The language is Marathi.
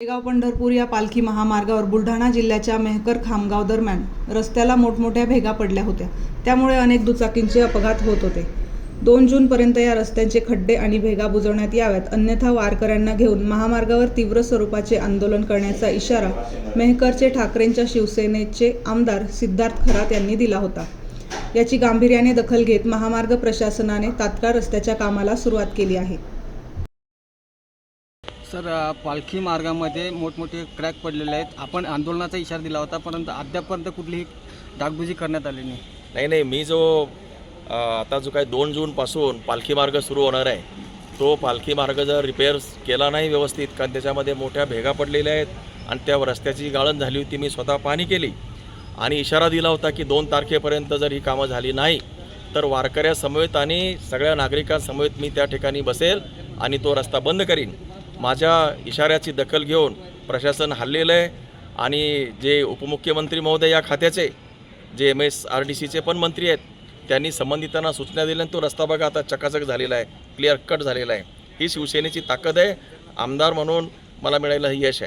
शेगाव पंढरपूर या पालखी महामार्गावर बुलढाणा जिल्ह्याच्या मेहकर खामगाव दरम्यान रस्त्याला मोठमोठ्या भेगा पडल्या होत्या. त्यामुळे अनेक दुचाकींचे अपघात होत होते. दोन जूनपर्यंत या रस्त्यांचे खड्डे आणि भेगा बुजवण्यात याव्यात. अन्यथा वारकऱ्यांना घेऊन महामार्गावर तीव्र स्वरूपाचे आंदोलन करण्याचा इशारा मेहकरचे ठाकरेंच्या शिवसेनेचे आमदार सिद्धार्थ खरात यांनी दिला होता. याची गांभीर्याने दखल घेत महामार्ग प्रशासनाने तात्काळ रस्त्याच्या कामाला सुरुवात केली आहे. सर पालखी मार्गामध्ये मोठमोठे क्रॅक पडलेले आहेत. आपण आंदोलनाचा इशारा दिला होता परंतु अद्यापपर्यंत कुठलीही डागबुजी करण्यात आली नाही. नाही नाही मी जो आता जो काय दोन जूनपासून पालखी मार्ग सुरू होणार आहे तो पालखी मार्ग जर रिपेअर्स केला नाही व्यवस्थित कारण त्याच्यामध्ये मोठ्या भेगा पडलेल्या आहेत आणि त्या रस्त्याची गाळण झाली होती मी स्वतः पाहणी केली. आणि इशारा दिला होता की दोन तारखेपर्यंत जर ही कामं झाली नाही तर वारकऱ्यासमवेत आणि सगळ्या नागरिकांसमवेत मी त्या ठिकाणी बसेल आणि तो रस्ता बंद करीन. माझ्या इशाऱ्याची दखल घेऊन प्रशासन हल्लेलं आहे आणि जे उपमुख्यमंत्री महोदय या खात्याचे जे एम एस आर डी सीचे पण मंत्री आहेत त्यांनी संबंधितांना सूचना दिल्या आणि तो रस्ता बघा आता चकाचक झालेला आहे क्लिअर कट झालेला आहे. ही शिवसेनेची ताकद आहे. आमदार म्हणून मला मिळायला हे यश आहे.